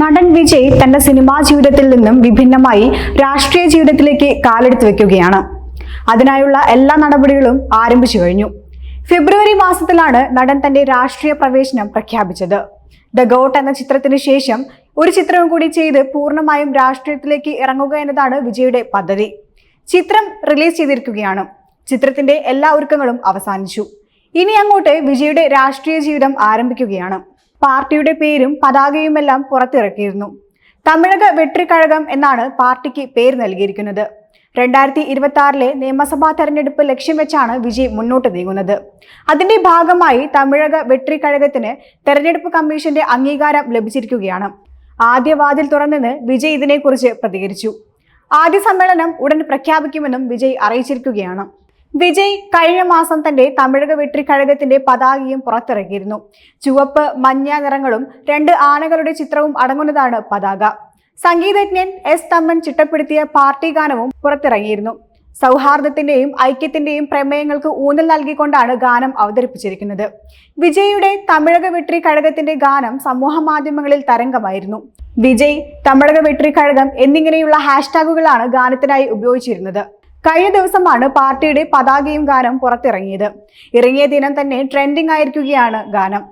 നടൻ വിജയ് തന്റെ സിനിമാ ജീവിതത്തിൽ നിന്നും വിഭിന്നമായി രാഷ്ട്രീയ ജീവിതത്തിലേക്ക് കാലെടുത്ത് വെക്കുകയാണ്. അതിനായുള്ള എല്ലാ നടപടികളും ആരംഭിച്ചു കഴിഞ്ഞു. ഫെബ്രുവരി മാസത്തിലാണ് നടൻ തന്റെ രാഷ്ട്രീയ പ്രവേശനം പ്രഖ്യാപിച്ചത്. ദ ഗോട്ട് എന്ന ചിത്രത്തിന് ശേഷം ഒരു ചിത്രവും കൂടി ചെയ്ത് പൂർണമായും രാഷ്ട്രീയത്തിലേക്ക് ഇറങ്ങുക എന്നതാണ് വിജയുടെ പദ്ധതി. ചിത്രം റിലീസ് ചെയ്തിരിക്കുകയാണ്. ചിത്രത്തിന്റെ എല്ലാ ഒരുക്കങ്ങളും അവസാനിച്ചു. ഇനി അങ്ങോട്ട് വിജയുടെ രാഷ്ട്രീയ ജീവിതം ആരംഭിക്കുകയാണ്. പാർട്ടിയുടെ പേരും പതാകയുമെല്ലാം പുറത്തിറക്കിയിരുന്നു. തമിഴക വെട്രിക്കഴകം എന്നാണ് പാർട്ടിക്ക് പേര് നൽകിയിരിക്കുന്നത്. രണ്ടായിരത്തി ഇരുപത്തി ആറിലെ നിയമസഭാ തെരഞ്ഞെടുപ്പ് ലക്ഷ്യം വെച്ചാണ് വിജയ് മുന്നോട്ട് നീങ്ങുന്നത്. അതിന്റെ ഭാഗമായി തമിഴക വെട്രിക്കഴകത്തിന് തെരഞ്ഞെടുപ്പ് കമ്മീഷന്റെ അംഗീകാരം ലഭിച്ചിരിക്കുകയാണ്. ആദ്യ വാതിൽ തുറന്നെന്ന് വിജയ് ഇതിനെക്കുറിച്ച് പ്രതികരിച്ചു. ആദ്യ സമ്മേളനം ഉടൻ പ്രഖ്യാപിക്കുമെന്നും വിജയ് അറിയിച്ചിരിക്കുകയാണ്. വിജയ് കഴിഞ്ഞ മാസം തന്റെ തമിഴക വെട്ടിക്കഴകത്തിന്റെ പതാകയും പുറത്തിറക്കിയിരുന്നു. ചുവപ്പ് മഞ്ഞ നിറങ്ങളും രണ്ട് ആനകളുടെ ചിത്രവും അടങ്ങുന്നതാണ് പതാക. സംഗീതജ്ഞൻ എസ് തമ്മൻ ചിട്ടപ്പെടുത്തിയ പാർട്ടി ഗാനവും പുറത്തിറങ്ങിയിരുന്നു. സൗഹാർദ്ദത്തിന്റെയും ഐക്യത്തിന്റെയും പ്രമേയങ്ങൾക്ക് ഊന്നൽ നൽകിക്കൊണ്ടാണ് ഗാനം അവതരിപ്പിച്ചിരിക്കുന്നത്. വിജയുടെ തമിഴക വെട്രി കഴകത്തിന്റെ ഗാനം സമൂഹ മാധ്യമങ്ങളിൽ തരംഗമായിരുന്നു. വിജയ് തമിഴക വെട്രി കഴകം എന്നിങ്ങനെയുള്ള ഹാഷ്ടാഗുകളാണ് ഗാനത്തിനായി ഉപയോഗിച്ചിരുന്നത്. കഴിഞ്ഞ ദിവസമാണ് പാർട്ടിയുടെ പതാകയും ഗാനം പുറത്തിറങ്ങിയത്. ഇറങ്ങിയ ദിനം തന്നെ ട്രെൻഡിംഗ് ആയിരിക്കുകയാണ് ഗാനം.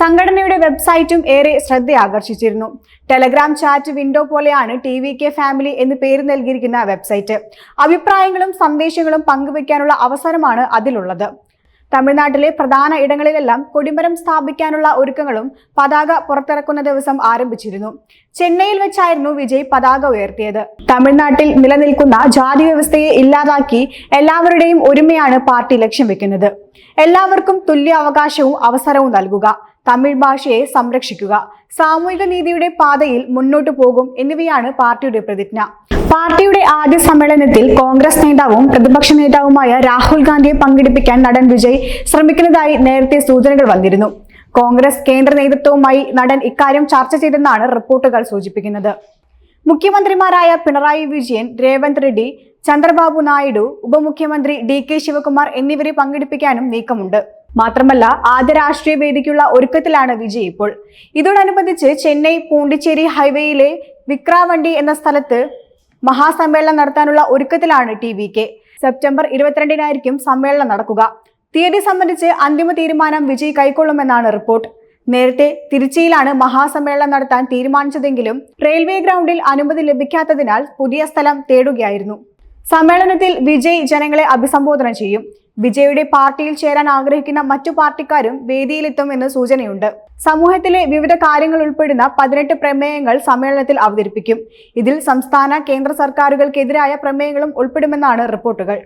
സംഘടനയുടെ വെബ്സൈറ്റും ഏറെ ശ്രദ്ധ ആകർഷിച്ചിരുന്നു ടെലഗ്രാം ചാറ്റ് വിൻഡോ പോലെയാണ് ടി വി കെ ഫാമിലി എന്ന് പേര് നൽകിയിരിക്കുന്ന വെബ്സൈറ്റ്. അഭിപ്രായങ്ങളും സന്ദേശങ്ങളും പങ്കുവയ്ക്കാനുള്ള അവസരമാണ് അതിലുള്ളത്. തമിഴ്നാട്ടിലെ പ്രധാന ഇടങ്ങളിലെല്ലാം കൊടിമരം സ്ഥാപിക്കാനുള്ള ഒരുക്കങ്ങളും പതാക പുറത്തിറക്കുന്ന ദിവസം ആരംഭിച്ചിരുന്നു. ചെന്നൈയിൽ വെച്ചായിരുന്നു വിജയ് പതാക ഉയർത്തിയത്. തമിഴ്നാട്ടിൽ നിലനിൽക്കുന്ന ജാതി വ്യവസ്ഥയെ ഇല്ലാതാക്കി എല്ലാവരുടെയും ഒരുമയാണ് പാർട്ടി ലക്ഷ്യം വെക്കുന്നത്. എല്ലാവർക്കും തുല്യ അവകാശവും അവസരവും നൽകുക. തമിഴ് ഭാഷയെ സംരക്ഷിക്കുക. സാമൂഹിക നീതിയുടെ പാതയിൽ മുന്നോട്ടു പോകും എന്നിവയാണ് പാർട്ടിയുടെ പ്രതിജ്ഞ. പാർട്ടിയുടെ ആദ്യ സമ്മേളനത്തിൽ കോൺഗ്രസ് നേതാവും പ്രതിപക്ഷ നേതാവുമായ രാഹുൽ ഗാന്ധിയെ പങ്കെടുപ്പിക്കാൻ നടൻ വിജയ് ശ്രമിക്കുന്നതായി നേരത്തെ സൂചനകൾ വന്നിരുന്നു. കോൺഗ്രസ് കേന്ദ്ര നേതൃത്വവുമായി നടൻ ഇക്കാര്യം ചർച്ച ചെയ്തെന്നാണ് റിപ്പോർട്ടുകൾ സൂചിപ്പിക്കുന്നത്. മുഖ്യമന്ത്രിമാരായ പിണറായി വിജയൻ രേവന്ത് റെഡ്ഡി ചന്ദ്രബാബു നായിഡു ഉപമുഖ്യമന്ത്രി ഡി കെ ശിവകുമാർ എന്നിവരെ പങ്കെടുപ്പിക്കാനും നീക്കമുണ്ട്. മാത്രമല്ല ആദ്യ രാഷ്ട്രീയ വേദിക്കുള്ള ഒരുക്കത്തിലാണ് വിജയ് ഇപ്പോൾ. ഇതോടനുബന്ധിച്ച് ചെന്നൈ പൂണ്ടിച്ചേരി ഹൈവേയിലെ വിക്രാവണ്ടി എന്ന സ്ഥലത്ത് മഹാസമ്മേളനം നടത്താനുള്ള ഒരുക്കത്തിലാണ് ടി വി കെ. സെപ്റ്റംബർ ഇരുപത്തിരണ്ടിനായിരിക്കും സമ്മേളനം നടക്കുക. തീയതി സംബന്ധിച്ച് അന്തിമ തീരുമാനം വിജയ് കൈക്കൊള്ളുമെന്നാണ് റിപ്പോർട്ട്. നേരത്തെ തിരുച്ചിയിലാണ് മഹാസമ്മേളനം നടത്താൻ തീരുമാനിച്ചതെങ്കിലും റെയിൽവേ ഗ്രൗണ്ടിൽ അനുമതി ലഭിക്കാത്തതിനാൽ പുതിയ സ്ഥലം തേടുകയായിരുന്നു. സമ്മേളനത്തിൽ വിജയ് ജനങ്ങളെ അഭിസംബോധന ചെയ്യും. വിജയുടെ പാർട്ടിയിൽ ചേരാൻ ആഗ്രഹിക്കുന്ന മറ്റു പാർട്ടിക്കാരും വേദിയിലെത്തുമെന്ന് സൂചനയുണ്ട്. സമൂഹത്തിലെ വിവിധ കാര്യങ്ങൾ ഉൾപ്പെടുന്ന പതിനെട്ട് പ്രമേയങ്ങൾ സമ്മേളനത്തിൽ അവതരിപ്പിക്കും. ഇതിൽ സംസ്ഥാന കേന്ദ്ര സർക്കാരുകൾക്കെതിരായ പ്രമേയങ്ങളും ഉൾപ്പെടുമെന്നാണ് റിപ്പോർട്ടുകൾ.